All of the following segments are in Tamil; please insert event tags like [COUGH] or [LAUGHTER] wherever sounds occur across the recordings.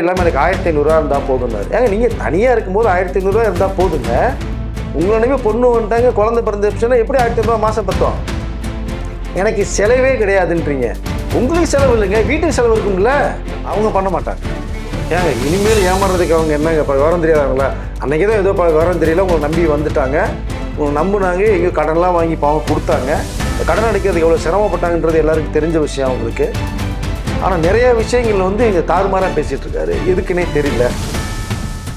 இல்லாமல் எனக்கு ஆயிரத்தி ஐநூறுரூவா இருந்தால் போதும்னாரு. ஏங்க நீங்கள் தனியாக இருக்கும்போது ஆயிரத்தி ஐநூறுரூவா இருந்தால் போதுங்க? உங்களோடவே பொண்ணு வந்துட்டாங்க குழந்தை பிறந்துச்சுன்னா எப்படி ஆயிரத்தி ஐநூறுரூவா மாதம் பத்தோம் எனக்கு செலவே கிடையாதுன்றீங்க. உங்களுக்கு செலவு இல்லைங்க வீட்டுக்கு செலவு இருக்கும்ல? அவங்க பண்ண மாட்டாங்க. ஏங்க இனிமேல் ஏமாறுறதுக்கு அவங்க என்னங்க இப்போ விவரம் தெரியாதாங்களா? அன்றைக்கி தான் ஏதோ இப்போ விவரம் தெரியல உங்களை நம்பி வந்துட்டாங்க. உங்களை நம்புனாங்க எங்கள் கடன்லாம் வாங்கி பாவம் கொடுத்தாங்க. கடன் அடைக்கிறதுக்கு எவ்வளோ சிரமப்பட்டாங்கன்றது எல்லாருக்கும் தெரிஞ்ச விஷயம் அவங்களுக்கு. ஆனால் நிறைய விஷயங்கள் வந்து இங்கே தாறுமாறாக பேசிகிட்டு இருக்காரு. எதுக்குன்னே தெரியல.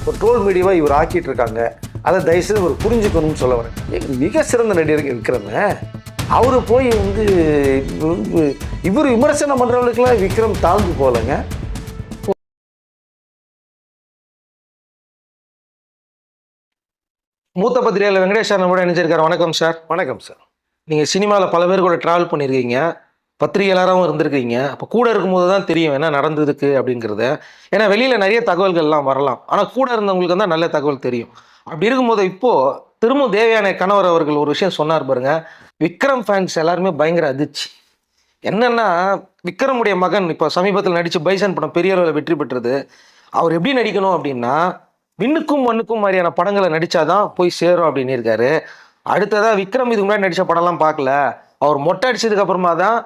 ஒரு ட்ரோல் மீடியாவாக இவர் ஆக்கிட்டு இருக்காங்க. அதை தயவுசெய்து ஒரு புரிஞ்சுக்கணும்னு சொல்ல வரேன். மிக சிறந்த நடிகர் விக்ரம. அவரு போய் வந்து இவர் விமர்சனம் பண்ணுறவங்களுக்குலாம் விக்ரம் தாழ்ந்து போகலைங்க. மூத்த பத்திரிகையாளர் வெங்கடேஷ் சார் நம்மளோட இணைஞ்சிருக்காரு. வணக்கம் சார். வணக்கம் சார். நீங்கள் சினிமாவில் பல பேர் கூட ட்ராவல் பண்ணியிருக்கீங்க. பத்திரிகையாளராகவும் இருந்திருக்கீங்க அப்போ கூட இருக்கும்போது தான் தெரியும் என்ன நடந்ததுக்கு அப்படிங்கிறத. ஏன்னா வெளியில் நிறைய தகவல்கள்லாம் வரலாம். ஆனால் கூட இருந்தவங்களுக்கு தான் நல்ல தகவல் தெரியும். அப்படி இருக்கும்போது இப்போது திரும்ப தேவையான கணவர் அவர்கள் ஒரு விஷயம் சொன்னார் பாருங்க. விக்ரம் ஃபேன்ஸ் எல்லாருமே பயங்கர அதிர்ச்சி. என்னென்னா விக்ரமுடைய மகன் இப்போ சமீபத்தில் நடித்து பைசன் படம் பெரிய அளவில் வெற்றி பெற்றது. அவர் எப்படி நடிக்கணும் அப்படின்னா விண்ணுக்கும் மண்ணுக்கும் மாதிரியான படங்களை நடித்தாதான் போய் சேரும் அப்படின்னு இருக்காரு. அடுத்ததாக விக்ரம் இதுக்கு முன்னாடி நடித்த படம்லாம் பார்க்கல. அவர் மொட்டை அடிச்சதுக்கு அப்புறமா தான்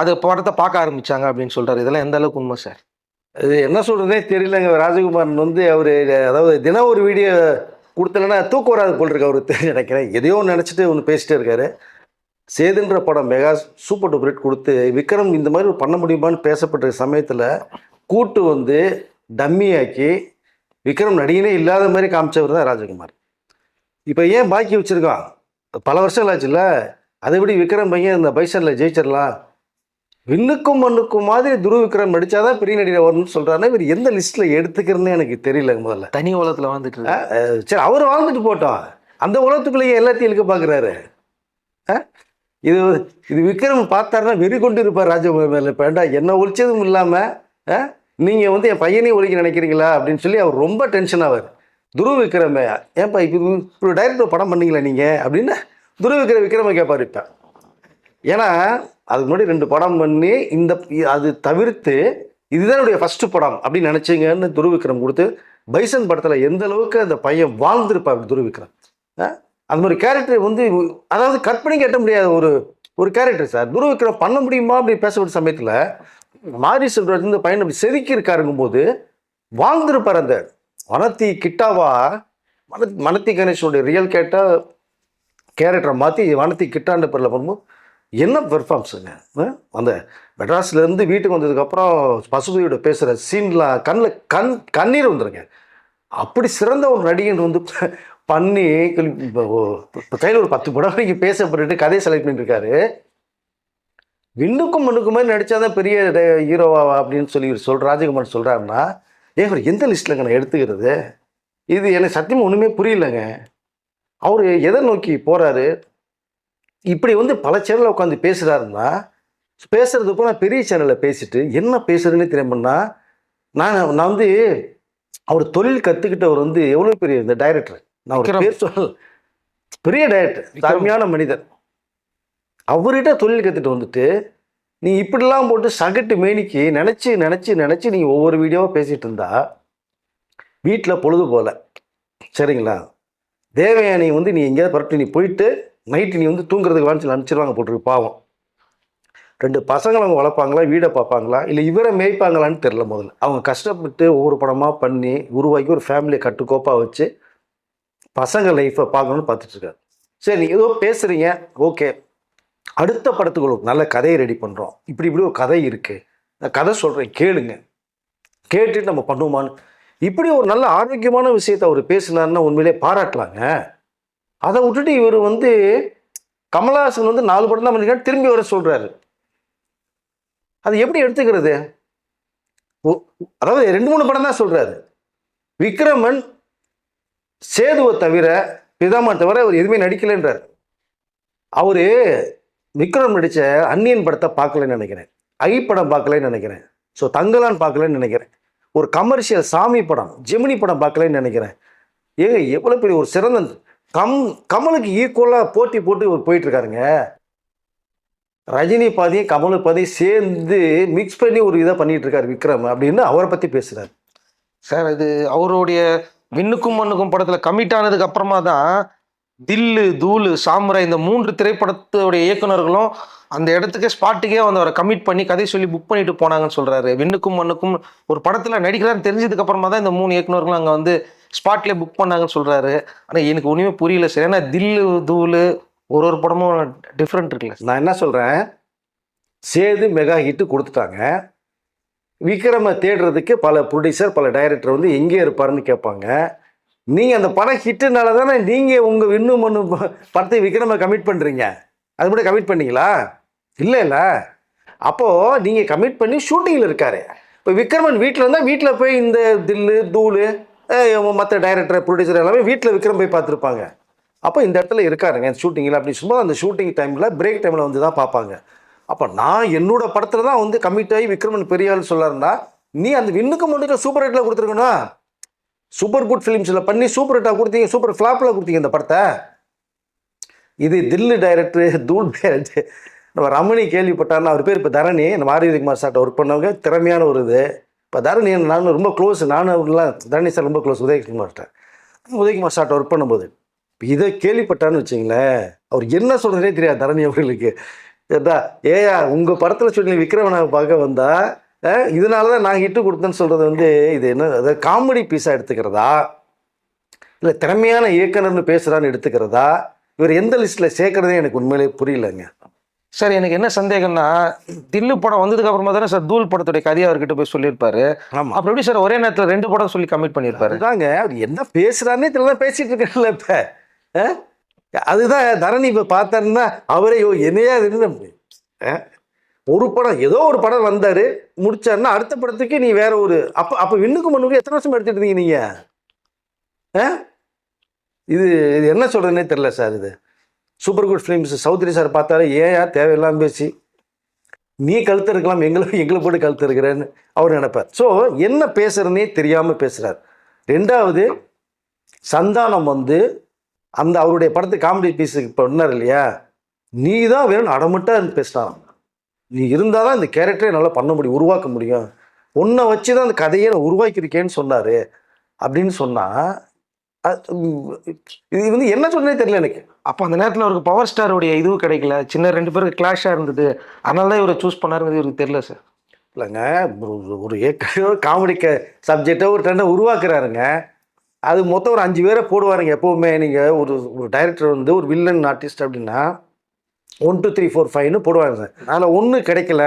அது படத்தை பார்க்க ஆரம்பித்தாங்க அப்படின்னு சொல்கிறார் இதெல்லாம் எந்த அளவுக்கு உண்மை சார்? அது என்ன சொல்கிறதே தெரியலங்க. ராஜகுமாரன் வந்து அவர் அதாவது தினம் ஒரு வீடியோ கொடுத்தலன்னா தூக்கம் வராது போல் இருக்கு அவர் தெரிஞ்சு நினைக்கிறேன். எதையோ நினச்சிட்டு ஒன்று பேசிட்டே இருக்காரு. சேதுன்ற படம் மெகா சூப்பர் டூப்பர் ஹிட் கொடுத்து விக்ரம் இந்த மாதிரி பண்ண முடியுமான்னு பேசப்பட்ட சமயத்தில் கூட்டு வந்து டம்மியாக்கி விக்ரம் நடிகனே இல்லாத மாதிரி காமிச்சவர் தான் ராஜகுமார். இப்போ ஏன் பாக்கி வச்சுருக்கான்? பல வருஷங்கள் ஆச்சுல்ல? அதை விட விக்ரம் பையன் இந்த பைசனில் ஜெயிச்சிடலாம். விண்ணுக்கும் மண்ணுக்கும் மாதிரி துருவ விக்ரம் நடிச்சாதான் பெரிய நடிகர் வரணும்னு சொல்றாருன்னா இவர் எந்த லிஸ்ட்ல எடுத்துக்கிறதுன்னு எனக்கு தெரியல முதல்ல. தனி உலகத்துல. அஹ் சரி அவர் வாழ்ந்துட்டு போட்டோம். அந்த உலகத்துக்குள்ளேயே எல்லாத்தையும் இழுக்க பார்க்குறாரு இது இது விக்ரம் பார்த்தாருன்னா வெறி கொண்டு இருப்பார் ராஜகுமார் மேல வேண்டா என்ன ஒழிச்சதும் இல்லாமல் நீங்கள் வந்து என் பையனையும் ஒழிக்க நினைக்கிறீங்களா? அப்படின்னு சொல்லி அவர் ரொம்ப டென்ஷன் ஆவார். துருவ விக்ரமே ஏன்பா இப்போ இப்போ டைரக்டர் படம் பண்ணீங்களா நீங்கள் அப்படின்னு துருவ விக்ர விக்ரம கேட்பார் இப்போ. ஏன்னா அதுக்கு முன்னாடி ரெண்டு படம் பண்ணி இந்த அது தவிர்த்து இதுதான் என்னுடைய ஃபர்ஸ்ட் படம் அப்படின்னு நினச்சிங்கன்னு துருவிக்ரம் கொடுத்து பைசன் படத்தில் எந்த அளவுக்கு அந்த பையன் வாழ்ந்திருப்பார் துருவிக்ரம். அந்த மாதிரி கேரக்டர் வந்து அதாவது கற்பனை கேட்ட முடியாத ஒரு ஒரு கேரக்டர் சார் துருவிக்ரம் பண்ண முடியுமா அப்படி பேசப்பட்ட சமயத்தில் மாரி செல்வராஜ் இந்த பையன் அப்படி செதுக்கியிருக்காருங்கும் போது வாழ்ந்திருப்பார் அந்த வனத்தி கிட்டாவா மன மனத்தி கணேஷனுடைய ரியல் கேட்டால் கேரக்டரை மாற்றி வனத்தி கிட்டாண்ட பேரில் பண்ணும்போது என்ன பெர்ஃபார்ம்ஸுங்க அந்த மெட்ராஸ்லேருந்து வீட்டுக்கு வந்ததுக்கப்புறம் பசுபதியோட பேசுகிற சீன்லாம் கண்ணில் கண் கண்ணீர் வந்துடுங்க அப்படி சிறந்த ஒரு நடிகன் வந்து பண்ணி கையில் ஒரு பத்து படம் வரைக்கும் பேசப்பட்டு கதையை செலக்ட் பண்ணியிருக்காரு விண்ணுக்கும் மண்ணுக்கும் மாதிரி நடித்தாதான் பெரிய ஹீரோவா அப்படின்னு சொல்லி சொல் ராஜகுமார் சொல்கிறாருன்னா ஏன் அவர் எந்த லிஸ்ட்டில் நான் எடுத்துக்கிறது? இது எனக்கு சத்தியமாக ஒன்றுமே புரியலங்க. அவர் எதை நோக்கி போகிறாரு இப்படி வந்து பல சேனலில் உட்காந்து பேசுகிறாருன்னா பேசுறது போல பெரிய சேனலில் பேசிட்டு என்ன பேசுறதுன்னு தெரியுமாண்ணா நான் நான் வந்து அவர் தொழில் கற்றுக்கிட்டவர் வந்து எவ்வளோ பெரிய இந்த டைரக்டர் நான் ஒரு. பேர் சொல்ல பெரிய டைரக்டர். அருமையான மனிதர். அவர்கிட்ட தொழில் கற்றுட்டு வந்துட்டு நீ இப்படிலாம் போட்டு சகட்டு மேனிக்கு நினச்சி நினச்சி நினச்சி நீங்கள் ஒவ்வொரு வீடியோவாக பேசிகிட்டு இருந்தா வீட்டில் பொழுது போல சரிங்களா? தேவயானி வந்து நீ எங்கேயாவது பரட்டு நீ போயிட்டு நைட்டு நீ வந்து தூங்குறதுக்கு வான்னு சொல்லி அனுப்பிச்சிருவாங்க போட்டுருக்கு பாவம். ரெண்டு பசங்களை அவங்க வளர்ப்பாங்களா வீடை பார்ப்பாங்களா இல்லை இவரை மேய்ப்பாங்களான்னு தெரில முதல்ல. அவங்க கஷ்டப்பட்டு ஒவ்வொரு படமாக பண்ணி உருவாக்கி ஒரு ஃபேமிலியை கட்டுக்கோப்பாக வச்சு பசங்க லைஃப்பை பார்க்கணும்னு பார்த்துட்ருக்காரு. சரி நீங்கள் ஏதோ பேசுகிறீங்க ஓகே. அடுத்த படத்துக்கு ஒரு நல்ல கதையை ரெடி பண்ணுறோம் இப்படி இப்படி ஒரு கதை இருக்குது நான் கதை சொல்கிறேன் கேளுங்க. கேட்டுட்டு நம்ம பண்ணுவோமான்னு. இப்படி ஒரு நல்ல ஆரோக்கியமான விஷயத்தை அவர் பேசினாருன்னா உண்மையிலே பாராட்டலாங்க. அதை விட்டுட்டு இவர் வந்து கமல்ஹாசன் வந்து நாலு படம் தான் பண்ணிருக்காரு திரும்பி வர சொல்றாரு. அது எப்படி எடுத்துக்கிறது? ஒ- அதாவது ரெண்டு மூணு படம் தான் சொல்றாரு. விக்ரமன் சேதுவை தவிர பிதாமா தவிர அவர் எதுவுமே நடிக்கலைன்றார். அவர் விக்ரம் நடித்த அந்நியன் படத்தை பார்க்கலன்னு நினைக்கிறேன். ஐ படம் பார்க்கலன்னு நினைக்கிறேன். ஸோ தங்கலான் பார்க்கலன்னு நினைக்கிறேன். ஒரு கமர்ஷியல் சாமி படம் ஜெமினி படம் பார்க்கலன்னு நினைக்கிறேன். ஏங்க எவ்வளோ பெரிய ஒரு சிறந்த கம் கமலுக்கு ஈக்குவலாக போட்டி போட்டு இவர் போயிட்டு இருக்காருங்க ரஜினி பாதியும் கமலு பாதையும் சேர்ந்து மிக்ஸ் பண்ணி ஒரு இதை பண்ணிட்டு இருக்காரு விக்ரம் அப்படின்னு அவரை பற்றி பேசுகிறார் சார் இது அவருடைய விண்ணுக்கும் மண்ணுக்கும் படத்துல கமிட் ஆனதுக்கு அப்புறமா தான் தில்லு தூளு சாமுரை இந்த மூன்று திரைப்படத்தோடைய இயக்குனர்களும் அந்த இடத்துக்கே ஸ்பாட்டுக்கே வந்து அவரை கமிட் பண்ணி கதை சொல்லி புக் பண்ணிட்டு போனாங்கன்னு சொல்றாரு. விண்ணுக்கும் மண்ணுக்கும் ஒரு படத்துல நடிக்கிறான்னு தெரிஞ்சதுக்கு அப்புறமா தான் இந்த மூணு இயக்குனர்களும் அங்க வந்து ஸ்பாட்லேயே புக் பண்ணாங்கன்னு சொல்கிறாரு ஆனால் எனக்கு ஒன்றுமே புரியல சார். ஏன்னா தில்லு தூள் ஒரு ஒரு படமும் டிஃப்ரெண்ட் இருக்குல்ல நான் என்ன சொல்கிறேன் சேது மெகா ஹிட்டு கொடுத்துட்டாங்க. விக்ரமை தேடுறதுக்கு பல ப்ரொடியூசர் பல டைரக்டர் வந்து எங்கே இருப்பாருன்னு கேட்பாங்க. நீங்கள் அந்த படம் ஹிட்டுனால தானே நீங்கள் உங்கள் இன்னும் ஒன்று படத்தை விக்ரமை கமிட் பண்ணுறீங்க அது மட்டும் கமிட் பண்ணீங்களா? இல்லை இல்லை. அப்போது நீங்கள் கமிட் பண்ணி ஷூட்டிங்கில் இருக்காரு. இப்போ விக்ரமன் வீட்டில் இருந்தால் வீட்டில் போய் இந்த தில்லு தூள் மற்ற டைரக்டர் ப்ரொடியூசர் எல்லாமே வீட்டில் விக்ரம் போய் பார்த்துருப்பாங்க. அப்போ இந்த இடத்துல இருக்காருங்க ஷூட்டிங்கில் அப்படி சும்மா அந்த ஷூட்டிங் டைமில் பிரேக் டைமில் வந்து தான் பார்ப்பாங்க. அப்போ நான் என்னோட படத்தில் தான் வந்து கமிட் ஆகி விக்ரமன் பெரிய ஆள் சொல்லாருன்னா நீ அந்த விண்ணுக்கு மட்டும் சூப்பர் ஹிட்டில் கொடுத்துருக்கணும்? சூப்பர் குட் ஃபிலிம்ஸில் பண்ணி சூப்பர் ஹிட்டாக கொடுத்தீங்க சூப்பர் ஃப்ளாப்பில் கொடுத்தீங்க இந்த படத்தை. இது தில்லு டைரக்டர் தூள் டைரக்டர் நம்ம ரமணி கேள்விப்பட்டாருன்னா அவர் பேர் இப்போ தரணி. நம்ம ஆரியதி குமார் சார்ட்ட ஒர்க் பண்ணவங்க திறமையான ஒரு இது. இப்போ தரணி நானும் ரொம்ப க்ளோஸ் நானும் அவர்லாம் தரணி சார் ரொம்ப க்ளோஸ் உதயகுமார்கிட்ட உதயகுமார் சார்ட்ட ஒர்க் பண்ணும்போது இப்போ இதை கேள்விப்பட்டான்னு வச்சிங்களேன் அவர் என்ன சொல்கிறதே தெரியாது தரணி அவர்களுக்கு. ஏதா ஏயா உங்கள் படத்தில் சொல்லி விக்ரமனை பார்க்க வந்தா இதனால தான் நான் ஹிட்டு கொடுத்தேன்னு சொல்கிறது வந்து இது என்ன அதாவது காமெடி பீஸாக எடுத்துக்கிறதா? இல்லை திறமையான இயக்குனர்னு பேசுகிறான்னு எடுத்துக்கிறதா? இவர் எந்த லிஸ்ட்டில் சேர்க்குறதே எனக்கு உண்மையிலே புரியலங்க. சார் எனக்கு என்ன சந்தேகம்னா தில்லு படம் வந்ததுக்கு அப்புறமா தானே சார் தூள் படத்துடைய கதையை அவர்கிட்ட போய் சொல்லியிருப்பாரு. அப்புறம் எப்படி சார் ஒரே நேரத்துல ரெண்டு படம் சொல்லி கமிட் பண்ணியிருப்பாரு? அதுதாங்க அவர் என்ன பேசுறாருன்னே தெரியல பேசிட்டு இருக்காருல்ல இப்ப? அதுதான் தரணி இப்ப பார்த்தாருன்னா அவரே யோ என்னையா அஹ்? ஒரு படம் ஏதோ ஒரு படம் வந்தாரு முடிச்சாருன்னா அடுத்த படத்துக்கு நீ வேற ஒரு அப்ப அப்ப விண்ணுக்கு மண்ணுக்கு எத்தனை வருஷம் எடுத்துட்டு இருந்தீங்க நீங்க? அஹ்? இது இது என்ன சொல்றதுன்னே தெரியல சார் இது. Super Good Films Choudary sir பார்த்தாரு ஏயா தேவையில்லாமல் பேசி. நீ கழுத்து இருக்கலாம் எங்களை எங்களை போட்டு கழுத்து இருக்கிறேன்னு அவர் நினைப்பார். ஸோ என்ன பேசுகிறனே தெரியாமல் பேசுகிறார் ரெண்டாவது சந்தானம் வந்து அந்த அவருடைய படத்து காமெடி பீஸுக்கு பண்ணார் இல்லையா? நீ தான் வேணும் அடமட்டா பேசினான் நீ இருந்தால் தான் இந்த கேரக்டரை நல்லா பண்ண முடியும் உருவாக்க முடியும். உன்னை வச்சு தான் அந்த கதையை நான் உருவாக்கியிருக்கேன்னு சொன்னார். அப்படின்னு சொன்னால் இது வந்து என்ன சொன்னே தெரியல எனக்கு. அப்போ அந்த நேரத்தில் அவருக்கு பவர் ஸ்டாருடைய இதுவும் கிடைக்கல. சின்ன ரெண்டு பேருக்கு கிளாஷாக இருந்தது. அதனால தான் இவரை சூஸ் பண்ணாருங்கிறது இவருக்கு தெரியல சார் இல்லைங்க ஒரு ஒரு ஏற்கனவே காமெடிக்க சப்ஜெக்டை ஒரு ட்ரெண்டை உருவாக்குறாருங்க. அது மொத்தம் ஒரு அஞ்சு பேரை போடுவாருங்க எப்போவுமே. நீங்கள் ஒரு ஒரு டைரக்டர் வந்து ஒரு வில்லன் ஆர்டிஸ்ட் அப்படின்னா ஒன் டூ த்ரீ ஃபோர் ஃபைவ்னு போடுவாங்க சார் அதில் ஒன்று கிடைக்கல.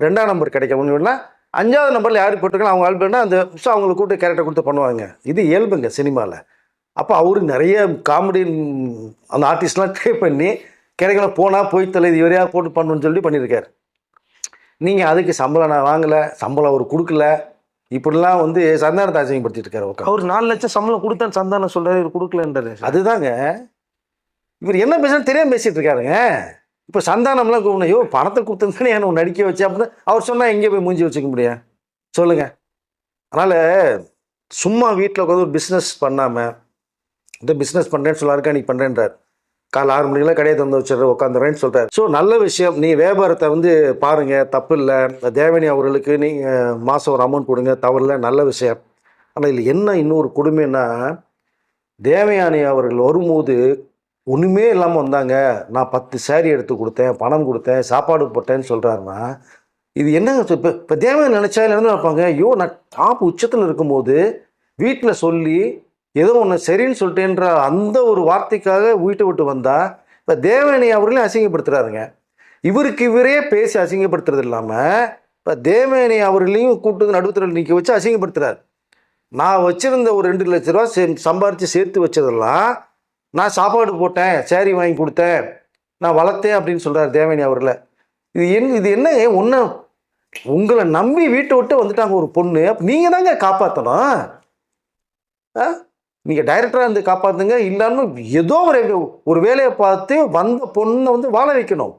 ரெண்டாம் நம்பர் கிடைக்கல. ஒன்று அஞ்சாவது நம்பரில் யார் போட்டிருக்காங்க அவங்க ஆல்பம்னா அந்த ஸோ அவங்களை கூப்பிட்டு கேரக்டர் கொடுத்து பண்ணுவாங்க. இது இயல்புங்க சினிமாவில் அப்போ அவரு நிறைய காமெடி அந்த ஆர்டிஸ்ட்லாம் ட்ரை பண்ணி கிடைக்கல போனால் போய் தலை இது இவரையா போட்டு பண்ணணும்னு சொல்லி பண்ணியிருக்காரு. நீங்கள் அதுக்கு சம்பளம் நான் வாங்கலை சம்பளம் அவர் கொடுக்கல. இப்படிலாம் வந்து சந்தானத்தை அசிங்கப்படுத்திட்டு இருக்காரு அவர் நாலு லட்சம் சம்பளம் கொடுத்தேன்னு சந்தானம் சொல்றாரு இவர் கொடுக்கலன்றாரு அதுதாங்க. இவர் என்ன பேசுறது தெரியாம பேசிட்டு இருக்காருங்க. இப்போ சந்தானம்லாம் கூப்பிடணும் ஐயோ பணத்தை கொடுத்துருந்தானே என்ன நடிக்க வச்சு அப்படின்னு அவர் சொன்னால் எங்கே போய் மூஞ்சி வச்சுக்க முடியும்? சொல்லுங்க. அதனால் சும்மா வீட்டில் உட்காந்து ஒரு பிஸ்னஸ் பண்ணாமல் இந்த பிஸ்னஸ் பண்ணுறேன்னு சொல்லாருக்கா நீ பண்ணுறேன்றார் காலை ஆறு மணிக்கெல்லாம் கடையை திறந்து வச்சுரு உட்காந்துறேன்னு சொல்கிறார் ஸோ நல்ல விஷயம். நீ வியாபாரத்தை வந்து பாருங்கள் தப்பு இல்லை. தேவனி அவர்களுக்கு நீங்கள் மாதம் ஒரு அமௌண்ட் கொடுங்க தவறில்ல நல்ல விஷயம். ஆனால் இதில் என்ன இன்னொரு கொடுமைன்னா தேவயானி அவர்கள் வரும்போது ஒன்றுமே இல்லாமல் வந்தாங்க. நான் பத்து சேரீ எடுத்து கொடுத்தேன் பணம் கொடுத்தேன் சாப்பாடு போட்டேன்னு சொல்கிறாருன்னா இது என்னங்க இப்போ இப்போ தேவையான நினச்சா என்ன நினைப்பாங்க? ஐயோ நான் டாப் உச்சத்தில் இருக்கும்போது வீட்டில் சொல்லி ஏதோ ஒன்று சரின்னு சொல்லிட்டேன்ற அந்த ஒரு வார்த்தைக்காக வீட்டை விட்டு வந்தால் இப்போ தேவயானி அவர்களையும் அசிங்கப்படுத்துறாருங்க. இவருக்கு இவரே பேசி அசிங்கப்படுத்துறது இல்லாமல் இப்போ தேவயானி அவர்களையும் கூட்டு நடுத்தரில் நிற்க வச்சு அசிங்கப்படுத்துகிறார் நான் வச்சுருந்த ஒரு ரெண்டு லட்ச ரூபா சே சம்பாரித்து சேர்த்து வச்சதெல்லாம் நான் சாப்பாடு போட்டேன் சேரீ வாங்கி கொடுத்தேன் நான் வளர்த்தேன் அப்படின்னு சொல்கிறார் தேவயானி அவர்களை. இது என் இது என்ன ஒன்று உங்களை நம்பி வீட்டை விட்டு வந்துட்டாங்க ஒரு பொண்ணு அப்போ நீங்கள் தாங்க காப்பாற்றணும் ஆ? நீங்கள் டைரக்டராக இருந்து காப்பாற்றுங்க இல்லாமல் ஏதோ ஒரு ஒரு வேலையை பார்த்து வந்த பொண்ணை வந்து வாழ வைக்கணும்.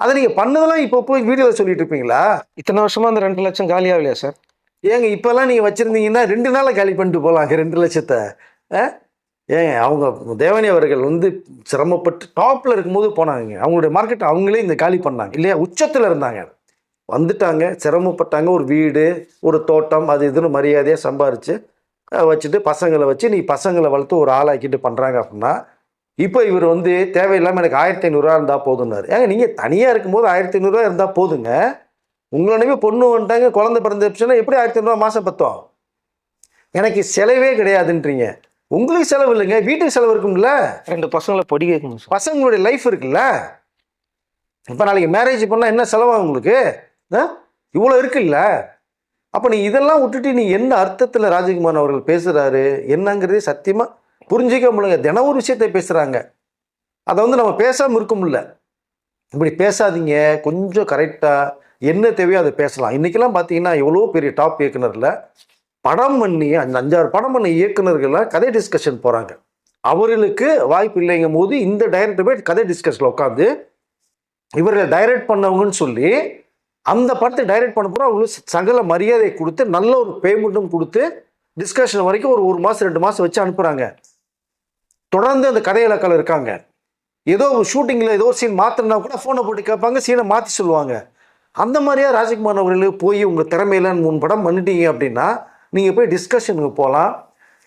அதை நீங்கள் பண்ணதெல்லாம் இப்போ போய் வீடியோவில் சொல்லிட்டு இருப்பீங்களா? இத்தனை வருஷமா அந்த ரெண்டு லட்சம் காலியாகலையா சார்? ஏங்க இப்போல்லாம் நீங்கள் வச்சுருந்தீங்கன்னா ரெண்டு நாளில் காலி பண்ணிட்டு போகலாங்க ரெண்டு லட்சத்தை? ஏங்க அவங்க தேவனி அவர்கள் வந்து சிரமப்பட்டு டாப்பில் இருக்கும்போது போனாங்க. அவங்களுடைய மார்க்கெட் அவங்களே இந்த காலி பண்ணாங்க. இல்லையா? உச்சத்தில் இருந்தாங்க. வந்துட்டாங்க சிரமப்பட்டாங்க. ஒரு வீடு ஒரு தோட்டம் அது இதுன்னு மரியாதையாக சம்பாரித்து வச்சுட்டு பசங்களை வச்சு நீ பசங்களை வளர்த்து ஒரு ஆளாக்கிட்டு பண்ணுறாங்க அப்படின்னா இப்போ இவர் வந்து தேவையில்லாமல் எனக்கு ஆயிரத்தி ஐநூறுரூவா இருந்தால் போதும்னாரு. ஏங்க நீங்கள் தனியாக இருக்கும்போது ஆயிரத்தி ஐநூறுரூவா இருந்தால் போதுங்க. உங்களோடவே பொண்ணு வந்துட்டாங்க குழந்தை பிறந்துச்சுன்னா எப்படி ஆயிரத்தி ஐநூறுரூவா மாதம் பத்தோம்? எனக்கு செலவே கிடையாதுன்றீங்க. உங்களுக்கு செலவு இல்லைங்க வீட்டுக்கு செலவு இருக்கும்ல. ரெண்டு பசங்களை பொடி பசங்களுடைய லைஃப் இருக்குல்ல. இப்போ நாளைக்கு மேரேஜ் பண்ணால் என்ன செலவாகும் உங்களுக்கு? இவ்வளோ இருக்குல்ல. அப்போ நீ இதெல்லாம் விட்டுட்டு நீ என்ன அர்த்தத்தில் ராஜகுமார் அவர்கள் பேசுகிறாரு என்னங்கிறதே சத்தியமாக புரிஞ்சிக்க முடியல தினம் ஒரு விஷயத்தை பேசுகிறாங்க அதை வந்து நம்ம பேசாமல் இருக்க முடியல. இப்படி பேசாதீங்க. கொஞ்சம் கரெக்டாக என்ன தேவையோ அதை பேசலாம். இன்றைக்கெல்லாம் பார்த்தீங்கன்னா எவ்வளோ பெரிய டாப் இயக்குனரில் படம் பண்ணி அந்த அஞ்சாறு படம் பண்ண இயக்குனர்கள்லாம் கதை டிஸ்கஷன் போகிறாங்க அவர்களுக்கு வாய்ப்பு இல்லைங்கும் போது இந்த டைரக்டர் போய் கதை டிஸ்கஷனில் உட்காந்து இவர்களை டைரக்ட் பண்ணவங்கன்னு சொல்லி அந்த படத்தை டைரக்ட் பண்ண போகிறோம் அவங்களுக்கு சகல மரியாதை கொடுத்து நல்ல ஒரு பேமெண்ட்டும் கொடுத்து டிஸ்கஷன் வரைக்கும் ஒரு ஒரு மாதம் ரெண்டு மாதம் வச்சு அனுப்புகிறாங்க தொடர்ந்து அந்த கதை இருக்காங்க. ஏதோ ஒரு ஷூட்டிங்கில் ஏதோ ஒரு சீன் மாற்றினா கூட ஃபோனை போட்டு கேட்பாங்க சீனை மாற்றி சொல்லுவாங்க. அந்த மாதிரியா ராஜ்குமார் அவர்களுக்கு போய் உங்கள் திறமையில மூணு படம் பண்ணிட்டீங்க அப்படின்னா நீங்கள் போய் டிஸ்கஷனுக்கு போகலாம்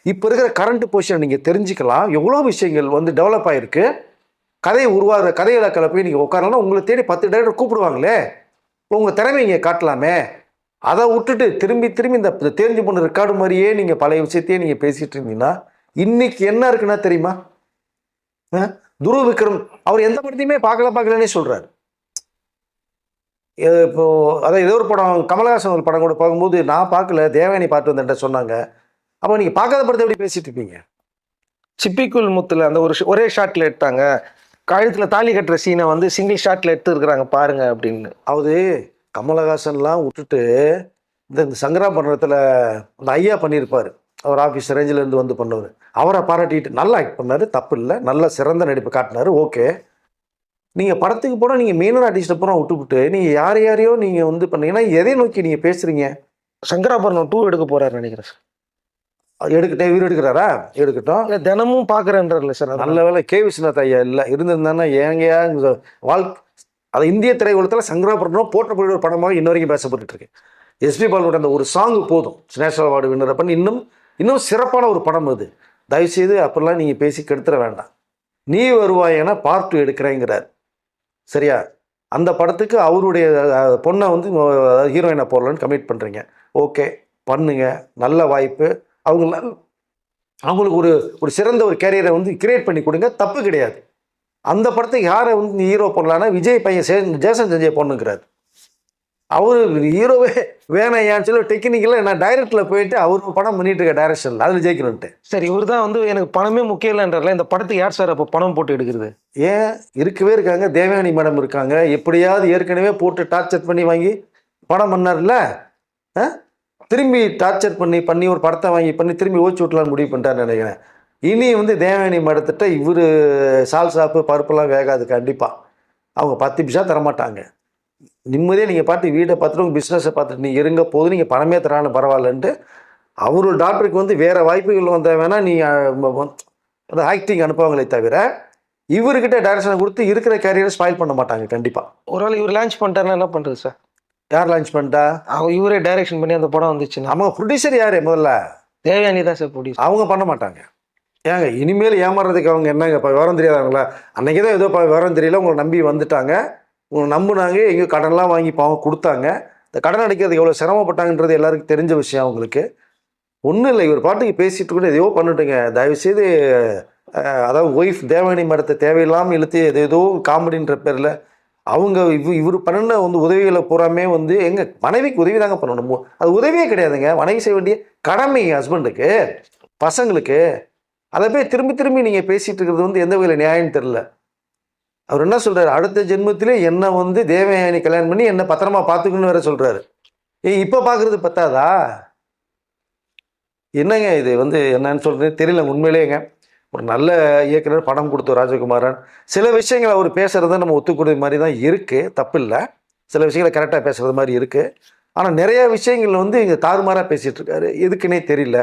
இப்போ இருக்கிற கரண்ட் பொசிஷனை நீங்கள் தெரிஞ்சுக்கலாம். எவ்வளோ விஷயங்கள் வந்து டெவலப் ஆகிருக்கு கதையை உருவாகிற கதை இலக்கில் போய் நீங்கள் உட்காரலாம். உங்களை தேடி பத்து டைரக்டர் கூப்பிடுவாங்களே. உங்கள் திறமை இங்கே காட்டலாமே. அதை விட்டுட்டு திரும்பி திரும்பி இந்த தெரிஞ்சு போன ரெக்கார்டு மாதிரியே நீங்கள் பழைய விஷயத்தையே நீங்கள் பேசிகிட்டு இருந்தீங்கன்னா இன்னைக்கு என்ன இருக்குன்னா தெரியுமா? ஆ? துருவ விக்ரம் அவர் எந்த படத்தையுமே பார்க்கல பார்க்கலன்னே சொல்கிறார் இப்போ அதான் ஏதோ ஒரு படம் கமலஹாசன் ஒரு படம் கூட பார்க்கும்போது நான் பார்க்கல தேவயானி பார்த்து வந்தேன் சொன்னாங்க. அப்போ நீங்கள் பார்க்காத படத்தை எப்படி பேசிட்டு இருப்பீங்க? சிப்பிக்குள் முத்துல அந்த ஒரு ஷ- ஒரே ஷாட்டில் எடுத்தாங்க. கழுத்துல தாலி கட்டுற சீனை வந்து சிங்கிள் ஷாட்ல எடுத்து இருக்கிறாங்க பாருங்க அப்படின்னு. அவது கமலஹாசன்லாம் விட்டுட்டு இந்த இந்த சங்கராபரணத்தில் அந்த ஐயா பண்ணியிருப்பார். அவர் ஆஃபீஸ் ரேஞ்சில் இருந்து வந்து பண்ணவர். அவரை பாராட்டிட்டு நல்லா ஆக்ட் பண்ணார். தப்பு இல்லை. நல்ல சிறந்த நடிப்பு காட்டினார். ஓகே. நீங்கள் படத்துக்கு போனால் நீங்கள் மெயினான ஆர்டிஸ்ட்டை பூரா விட்டுவிட்டு நீங்கள் யார் யாரையோ நீங்கள் வந்து பண்ணீங்கன்னா எதை நோக்கி நீங்கள் பேசுகிறீங்க சங்கராபரணம் டூ எடுக்க போறாரு நினைக்கிறேன் சார் எடுக்கட்டே இவர் எடுக்கிறாரா? எடுக்கட்டும். இல்ல தினமும் பாக்குறேன்றல சார் நல்ல வேளை கே விஸ்வநாத் ஐயா இல்லை இருந்திருந்தானா ஏங்கயா வாழ்க்கை அது இந்திய திரையுலகத்தில் சங்கராபுரம் போற்றக்கூடிய ஒரு படமாக இன்ன வரைக்கும் பேசப்பட்டு இருக்கு எஸ்பி பாலோட அந்த ஒரு சாங் போதும். நேஷனல் அவார்டு வின்னர் பண்ணி இன்னும் இன்னும் சிறப்பான ஒரு படம் அது. தயவுசெய்து அப்படிலாம் நீங்கள் பேசி கெடுத்துட வேண்டாம். நீ வருவாயேனா பார்ட் டூ எடுக்கிறேங்கிறார். சரியா? அந்த படத்துக்கு அவருடைய பொண்ணை வந்து ஹீரோயினை போடலான்னு கமிட் பண்ணுறீங்க ஓகே பண்ணுங்க. நல்ல வாய்ப்பு. அவங்க அவங்களுக்கு ஒரு ஒரு சிறந்த ஒரு கேரியரை வந்து கிரியேட் பண்ணி கொடுங்க. தப்பு கிடையாது. அந்த படத்துக்கு யாரை வந்து ஹீரோ பண்ணலான்னா விஜய் பையன் சே ஜேசன் சஞ்சய் பொண்ணுங்கிறார். அவர் ஹீரோவே வேணாயான்னு சொல்லி டெக்னிக்கலாக நான் டைரக்டில் போயிட்டு அவர் படம் பண்ணிட்டு இருக்க டைரக்ஷனில் அதில் ஜெயிக்கணுன்ட்டு சரி இவர் தான் வந்து எனக்கு பணமே முக்கியம் இல்லைன்றல இந்த படத்துக்கு யார் சார் அப்போ பணம் போட்டு எடுக்கிறது? ஏன்? இருக்கவே இருக்காங்க. தேவயானி மேடம் இருக்காங்க. எப்படியாவது ஏற்கனவே போட்டு டார்ச்சர் பண்ணி வாங்கி படம் பண்ணார்ல? ஆ? திரும்பி டார்ச்சர் பண்ணி பண்ணி ஒரு படத்தை வாங்கி பண்ணி திரும்பி ஓச்சு விட்டலான்னு முடிவு பண்ணிட்டாருன்னு நினைக்கிறேன். இனி வந்து தேவயானி மடத்திட்ட இவர் சால் சாப்பு பருப்பெல்லாம் வேகாது கண்டிப்பாக அவங்க பத்து பிசா தரமாட்டாங்க. நிம்மதியாக நீங்கள் பார்த்து வீட்டை பார்த்துட்டு உங்கள் பிஸ்னஸை பார்த்துட்டு நீங்கள் இருங்க போது நீங்கள் பணமே தரானு பரவாயில்லன்ட்டு அவரோட டாக்டருக்கு வந்து வேறு வாய்ப்புகள் வந்தால் வேணால் நீங்கள் அந்த ஆக்டிங் அனுப்புவாங்களே தவிர இவர்கிட்ட டைரக்ஷனை கொடுத்து இருக்கிற கேரியரை ஸ்பாயில் பண்ண மாட்டாங்க கண்டிப்பாக ஒரு வேளை இவர் லான்ச் பண்ணிட்டாருன்னா என்ன பண்ணுறது சார் யார் லான்ச் பண்ணிட்டா? அவர் இவரே டைரக்ஷன் பண்ணி அந்த படம் வந்துச்சுன்னா. அவங்க ப்ரொடியூசர் யார் முதல்ல? தேவயானி தான் சார் ப்ரொடியூஸ் அவங்க பண்ண மாட்டாங்க. ஏங்க இனிமேல் ஏமாறுறதுக்கு அவங்க என்னங்க இப்போ விவரம் தெரியாதவங்களா? அன்னைக்கு தான் ஏதோ இப்போ விவரம் தெரியல உங்களை நம்பி வந்துட்டாங்க. உங்களை நம்புனாங்க எங்கேயோ கடன்லாம் வாங்கி பாவம் கொடுத்தாங்க. இந்த கடன் அடைக்கிறது எவ்வளோ சிரமப்பட்டாங்கன்றது எல்லாருக்கும் தெரிஞ்ச விஷயம் அவங்களுக்கு. ஒன்றும் இல்லை இவர் பாட்டுக்கு பேசிட்டு கூட எதையோ பண்ணட்டுங்க. தயவுசெய்து அதாவது ஒய்ஃப் தேவயானி மரத்தை தேவையில்லாமல் இழுத்து எது ஏதோ காமெடின்ற பேரில் அவங்க இவ் இவர் பண்ணின வந்து உதவிகளை பூராமே வந்து எங்கள் மனைவிக்கு உதவி தாங்க பண்ணணும். அது உதவியே கிடையாதுங்க. மனைவி செய்ய வேண்டிய கடமை ஹஸ்பண்டுக்கு பசங்களுக்கு அதை போய் திரும்பி திரும்பி நீங்கள் பேசிகிட்டு இருக்கிறது வந்து எந்த வகையில் நியாயம்னு தெரில அவர் என்ன சொல்கிறார் அடுத்த ஜென்மத்திலே என்னை வந்து தேவயானி கல்யாணம் பண்ணி என்னை பத்திரமா பார்த்துக்கணும்னு வேற சொல்கிறாரு ஏய் இப்போ பார்க்குறது பத்தாதா? என்னங்க இது வந்து என்னன்னு சொல்கிறது தெரியல உண்மையிலேங்க. ஒரு நல்ல இயக்குனர் படம் கொடுத்த ராஜகுமாரன். சில விஷயங்கள் அவர் பேசுகிறத நம்ம ஒத்துக்கூடிய மாதிரி தான் இருக்குது தப்பு இல்லை சில விஷயங்களை கரெக்டாக பேசுகிறது மாதிரி இருக்குது ஆனால் நிறைய விஷயங்கள் வந்து இங்கே தாறுமாறாக பேசிகிட்டு இருக்காரு. எதுக்குன்னே தெரியல.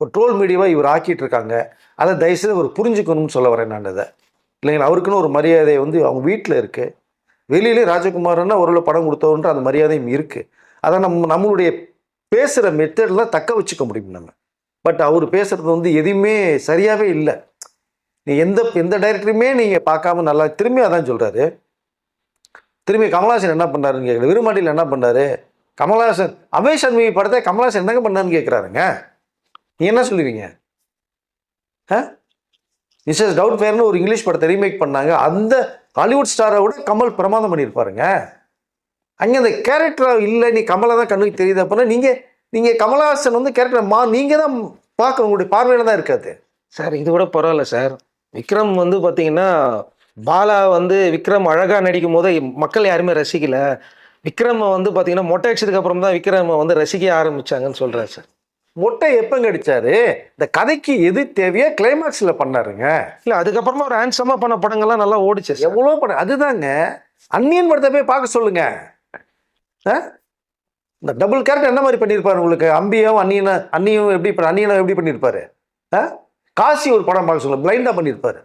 ஒரு ட்ரோல் மீடியாவாக இவர் ஆக்கிட்டு இருக்காங்க. அதை தயவுசெய்து அவர் புரிஞ்சுக்கணும்னு சொல்ல வரேன் நான் இதை. இல்லைங்களா? அவருக்குன்னு ஒரு மரியாதை வந்து அவங்க வீட்டில் இருக்குது வெளியிலே ராஜகுமாரன்னா ஒரு படம் கொடுத்தவன்ற அந்த மரியாதையும் இருக்குது அதை நம்ம நம்மளுடைய பேசுகிற மெத்தடில் தக்க வச்சுக்க முடியும் நம்ம. பட் அவர் பேசுகிறது வந்து எதுவுமே சரியாகவே இல்லை. நீ எந்த எந்த டைரக்டருமே நீங்கள் பார்க்காம நல்லா திரும்பி அதான் சொல்கிறாரு திரும்பி கமலஹாசன் என்ன பண்ணாருன்னு கேட்குற விருமாண்டியில் என்ன பண்ணாரு கமலஹாசன் அபய் சண்முகி படத்தை கமலஹாசன் என்னங்க பண்ணாருன்னு கேட்குறாருங்க நீ என்ன சொல்லுவீங்க? ஆ? மிஸ்ஸஸ் டவுட் ஃபேர்னு ஒரு இங்கிலீஷ் படத்தை ரீமேக் பண்ணாங்க. அந்த ஹாலிவுட் ஸ்டாரை விட கமல் பிரமாதம் பண்ணியிருப்பாருங்க. அங்கே அந்த கேரக்டராக இல்லை நீ கமலை தான் கண்ணுக்கு தெரியுது அப்படின்னா நீங்கள் நீங்கள் கமலஹாசன் வந்து கேரக்டர் மா நீங்கள் தான் பார்க்க உங்களுடைய பார்வையில் தான் இருக்காது. சார் இது கூட பரவாயில்ல சார். விக்ரம் வந்து பார்த்தீங்கன்னா பாலா வந்து விக்ரம் அழகாக நடிக்கும் போது மக்கள் யாருமே ரசிக்கல. விக்ரமை வந்து பார்த்தீங்கன்னா மொட்டை அடிச்சதுக்கு அப்புறம் தான் விக்ரமை வந்து ரசிக்க ஆரம்பிச்சாங்கன்னு சொல்கிறேன் சார். மொட்டை எப்பங்க அடிச்சாரு இந்த கதைக்கு எது தேவையோ கிளைமாக்ஸில் பண்ணாருங்க. இல்லை அதுக்கப்புறமா ஒரு ஹேண்ட்ஸமாக பண்ண படங்கள்லாம் நல்லா ஓடிச்சு எவ்வளோ படம் அதுதாங்க. அந்நியன் படத்தை போய் பார்க்க சொல்லுங்க? இந்த டபுள் கேரக்டர் என்ன மாதிரி பண்ணியிருப்பாரு உங்களுக்கு? அம்பியும் அந்நியனை அந்நியும் எப்படி அந்நியனை எப்படி பண்ணியிருப்பாரு ஆ? காசி ஒரு படம் பார்க்க சொல்லுங்க. பிளைண்டாக பண்ணியிருப்பாரு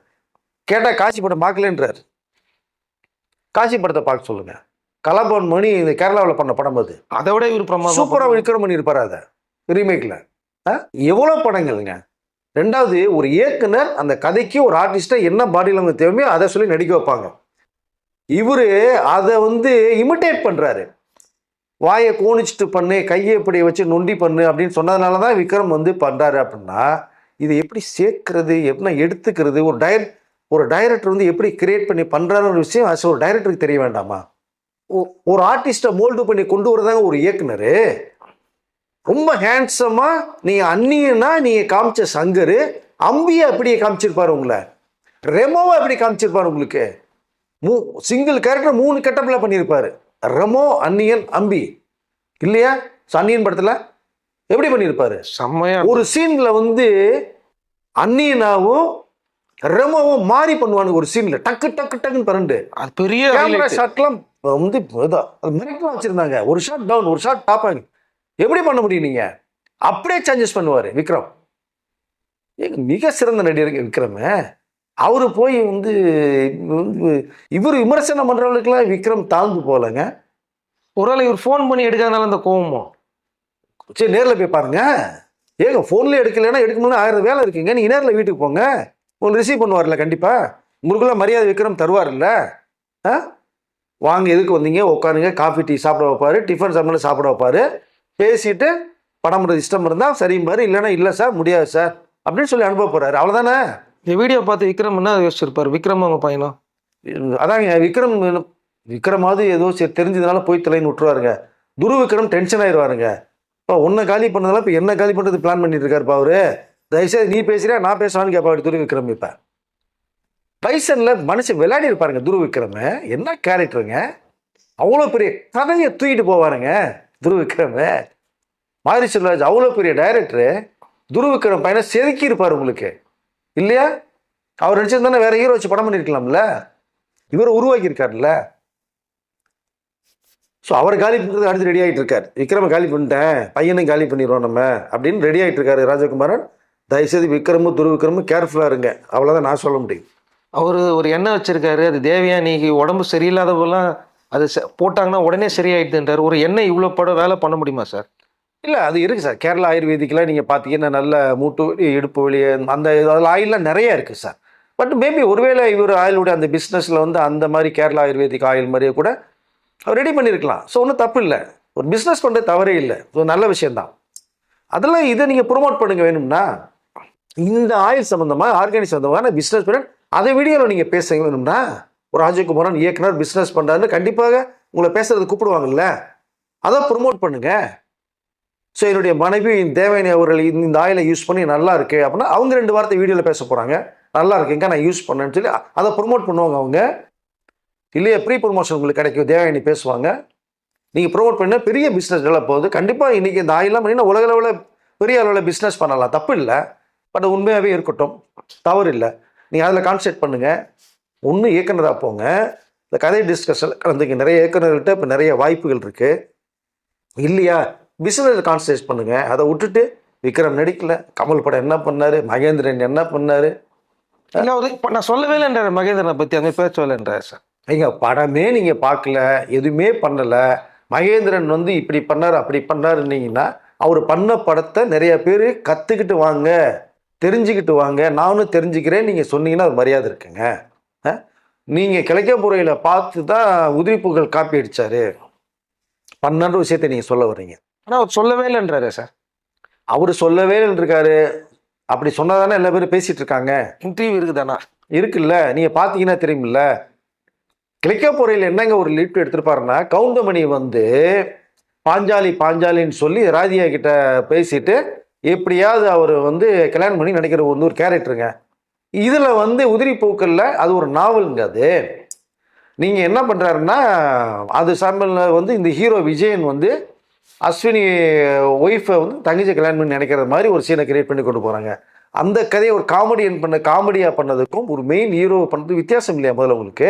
கேட்டால் காசி படம் பார்க்கலன்றார். காசி படத்தை பார்க்க சொல்லுங்க. கலாபவன் மணி இந்த கேரளாவில் பண்ண படம் அது. அதை விட இவர் பிரமாதம் சூப்பராக விக்ரம் பண்ணியிருப்பாரு அதை. ரீமேக்கில் எவ்வளோ படங்கள்ங்க? ரெண்டாவது ஒரு இயக்குனர் அந்த கதைக்கு ஒரு ஆர்டிஸ்ட்டை என்ன பாடி லாங்குவேஜ் தேவையோ அதை சொல்லி நடிக்க வைப்பாங்க. இவர் அதை வந்து இமிட்டேட் பண்ணுறாரு வாயை கோணிச்சிட்டு பண்ணு கையை இப்படி வச்சு நொண்டி பண்ணு அப்படின்னு சொன்னதுனால தான் விக்ரம் வந்து பண்ணுறாரு அப்படின்னா இது எப்படி சேர்க்கறது எப்படின்னா எடுத்துக்கிறது ஒரு டயர் ஒரு டைரக்டர் வந்து எப்படி கிரியேட் பண்ணி பண்ணுறாருன்னு ஒரு விஷயம் as ஒரு டைரக்டருக்கு தெரிய வேண்டாமா? ஒரு ஆர்டிஸ்ட்டை மோல்டு பண்ணி கொண்டு வரதாங்க ஒரு இயக்குனர். ரொம்ப ஹேண்ட்ஸமாக நீங்கள் அந்நியன்னா நீங்கள் காமிச்ச சங்கர் அம்பியை அப்படியே காமிச்சிருப்பாரு உங்களை. ரெமோவை அப்படி காமிச்சிருப்பாரு உங்களுக்கு. மூ சிங்கிள் கேரக்டர் மூணு கெட்டப்பில் பண்ணியிருப்பாரு. ரெமோ அந்நியன் அம்பி. இல்லையா? அந்நியன் படத்தில் எப்படி பண்ணியிருப்பாரு? செம்மையா ஒரு சீனில் வந்து அந்நியனாவும் ரெமோவும் மாறி பண்ணுவானுங்க ஒரு சீனில். டக்கு டக்கு டக்குன்னு பரண்டு. அது பெரிய கேமரா. ஷாட்லாம் வந்து அது மிரட்டலாம் வச்சுருந்தாங்க. ஒரு ஷாட் டவுன் ஒரு ஷாட் டாப் எப்படி பண்ண முடியும் நீங்கள் அப்படியே சேஞ்சஸ் பண்ணுவார் விக்ரம். மிக சிறந்த நடிகர் விக்ரம். அவர் போய் வந்து இவர் விமர்சனம் பண்ணுறவங்களுக்குலாம் விக்ரம் தாழ்ந்து போகலைங்க. ஒருவேளை இவர் ஃபோன் பண்ணி எடுக்காதனால அந்த கோவமோ? சரி நேரில் போய் பாருங்க. ஏங்க ஃபோன்லேயே எடுக்கலைன்னா எடுக்கணும்னு ஆயிரம் வேலை இருக்குங்க. நீங்கள் நேரில் வீட்டுக்கு போங்க. உங்களுக்கு ரிசீவ் பண்ணுவார்ல கண்டிப்பாக உங்களுக்குள்ள மரியாதை விக்ரம் தருவார்ல. ஆ? வாங்க எதுக்கு வந்தீங்க? உட்காருங்க. காஃபி டீ சாப்பிட வைப்பாரு. டிஃபன் சாப்பிட சாப்பிட வைப்பாரு. பேசிட்டு படம் பண்ணுறது இஷ்டம் இருந்தால் சரிம்பார். இல்லைன்னா இல்லை சார் முடியாது சார். அப்படின்னு சொல்லி அனுப்ப போகிறாரு அவ்வளோதானே இந்த வீடியோ பார்த்து விக்ரம் என்ன யோசிச்சிருப்பார்? விக்ரம் அவங்க பையனும் அதாங்க விக்ரம் விக்ரமாவது ஏதோ சரி தெரிஞ்சதுனால போய் தலைன்னு விட்டுருவாருங்க துரு விக்ரம் டென்ஷன் ஆயிடுவாருங்க இப்போ உன்னை காலி பண்ணதால இப்போ என்ன காலி பண்ணுறது பிளான் பண்ணிட்டு இருக்காருப்பா அவரு? தயவுசெய்து நீ பேசுறியா நான் பேசுவான்னு கேட்பாரு துரு விக்ரம் இப்போ. பைசனில் மனுஷன் விளையாடி இருப்பாருங்க துரு விக்ரம். என்ன கேரக்டருங்க அவ்வளோ பெரிய கதையை தூக்கிட்டு போவாருங்க துரு விக்ரம். மாரி செல்வராஜ் அவ்வளோ பெரிய டைரக்டரு துரு விக்ரம் பையனை செதுக்கி இருப்பார் உங்களுக்கு. இல்லையா? அவர் நினச்சிருந்தானே வேற ஹீரோ வச்சு படம் பண்ணியிருக்கலாம்ல இவரை உருவாக்கியிருக்காருல்ல? ஸோ அவர் காலி பண்ணுறது அடுத்து ரெடி ஆகிட்டு இருக்காரு. விக்ரம காலி பண்ணிட்டேன் பையனை காலி பண்ணிடுவோம் நம்ம அப்படின்னு ரெடி ஆகிட்டு இருக்காரு ராஜகுமாரன். தயவுசெய்து விக்ரமும் துருவிக்ரமும் கேர்ஃபுல்லாக இருங்க. அவ்வளோதான் நான் சொல்ல முடியும். அவர் ஒரு எண்ணெய் வச்சிருக்காரு அது தேவையா? நீங்க உடம்பு சரியில்லாத போலாம் அது போட்டாங்கன்னா உடனே சரியாயிடுதுன்றார். ஒரு எண்ணெய் இவ்வளோ படம் வேலை பண்ண முடியுமா சார்? இல்லை அது இருக்குது சார். கேரளா ஆயுர்வேதிக்கெலாம் நீங்கள் பார்த்தீங்கன்னா நல்ல மூட்டு வலி இடுப்பு வலி அந்த அதில் ஆயிலெலாம் நிறைய இருக்குது சார். பட் மேபி ஒருவேளை இவர் ஆயிலுடைய அந்த பிஸ்னஸில் வந்து அந்த மாதிரி கேரளா ஆயுர்வேதிக் ஆயில் மாதிரியே கூட அவர் ரெடி பண்ணியிருக்கலாம் ஸோ ஒன்றும் தப்பு இல்லை. ஒரு பிஸ்னஸ் பண்ணுறது தவறே இல்லை. ஒரு நல்ல விஷயந்தான் அதெல்லாம் இதை நீங்கள் ப்ரொமோட் பண்ணுங்க வேணும்னா இந்த ஆயில் சம்மந்தமாக ஆர்கானிக் சம்மந்தமான பிஸ்னஸ் பண்ண அதை வீடியோவில் நீங்கள் பேச வேணும்னா ஒரு ராஜகுமாரன் இயக்குனர் பிஸ்னஸ் பண்ணுறாருன்னு கண்டிப்பாக உங்களை பேசுறது கூப்பிடுவாங்கல்ல. அதை ப்ரொமோட் பண்ணுங்கள் ஸோ என்னுடைய மனைவி தேவயானி அவர்கள் இந்த- ஆயிலை யூஸ் பண்ணி நல்லா இருக்கு அப்படின்னா அவங்க ரெண்டு வார்த்தை வீடியோவில் பேச போகிறாங்க நல்லா இருக்குங்க நான் யூஸ் பண்ணேன்னு சொல்லி அதை ப்ரொமோட் பண்ணுவாங்க அவங்க. இல்லையா ப்ரீ ப்ரொமோஷன் உங்களுக்கு கிடைக்கும் தேவயானி பேசுவாங்க. நீங்கள் ப்ரொமோட் பண்ணால் பெரிய பிஸ்னஸ் டெவலப் போகுது கண்டிப்பாக இன்றைக்கி இந்த ஆயிலாம் பண்ணினா உலக அளவில் பெரிய அளவில் பிஸ்னஸ் பண்ணலாம். தப்பு இல்லை. பட் உண்மையாகவே இருக்கட்டும். தவறு இல்லை. நீங்கள் அதில் கான்சன்ட்ரேட் பண்ணுங்கள் ஒன்று இயக்குனராக போங்க. இந்த கதை டிஸ்கஷன் கலந்துக்கு நிறைய இயக்குநர்கள்ட்ட இப்போ நிறைய வாய்ப்புகள் இருக்குது இல்லையா? பிஸ்னஸ் கான்சன்ட்ரேட் பண்ணுங்க. அதை விட்டுட்டு விக்ரம் நடிக்கல. கமல் படம் என்ன பண்ணாரு? மகேந்திரன் என்ன பண்ணாரு? இல்லை இப்போ நான் சொல்லவே இல்லைன்றாரு மகேந்திரனை பற்றி அங்கே பேச சொல்லன்றாரு சார் ஏங்க படமே நீங்கள் பார்க்கல. எதுவுமே பண்ணலை. மகேந்திரன் வந்து இப்படி பண்ணார் அப்படி பண்ணாருன்னீங்கன்னா அவர் பண்ண படத்தை நிறைய பேர் கற்றுக்கிட்டு வாங்க. தெரிஞ்சுக்கிட்டு வாங்க. நானும் தெரிஞ்சுக்கிறேன். நீங்கள் சொன்னீங்கன்னா அது மரியாதை இருக்குங்க. நீங்கள் கிழக்கப்புறையில் பார்த்து தான் உதிரிப்புகள் காப்பி அடிச்சாரு. பண்ணன்ற விஷயத்தை நீங்கள் சொல்ல வர்றீங்க. ஆனா அவர் சொல்லவே இல்லைன்றாரு சார். அவர் சொல்லவே இருக்காரு அப்படி சொன்னதானே எல்லா பேரும் பேசிட்டு இருக்காங்க இன்டர்வியூ இருக்குதானா? இருக்குல்ல. நீங்கள் பார்த்தீங்கன்னா தெரியுமில்ல கிளிக்கப்போரையில் என்னங்க ஒரு லீட் எடுத்திருப்பாருன்னா கவுண்டமணி வந்து பாஞ்சாலி பாஞ்சாலின்னு சொல்லி ராதியா கிட்ட பேசிட்டு எப்படியாவது அவர் வந்து கல்யாணம் பண்ணி நடிக்கிற வந்து ஒரு கேரக்டருங்க. இதில் வந்து உதிரி பூக்கள்ல அது ஒரு நாவலுங்க அது. நீங்கள் என்ன பண்ணுறாருன்னா அது சார்பில் வந்து இந்த ஹீரோ விஜயன் வந்து அஸ்வினி ஒய்ஃபை வந்து தங்கச்சி கல்யாணம் பண்ணி நினைக்கிற மாதிரி ஒரு சீனை கிரியேட் பண்ணி கொண்டு போகிறாங்க அந்த கதையை ஒரு காமெடியன் பண்ண காமெடியாக பண்ணதுக்கும் ஒரு மெயின் ஹீரோ பண்ணது வித்தியாசம் இல்லையா முதல்ல உங்களுக்கு?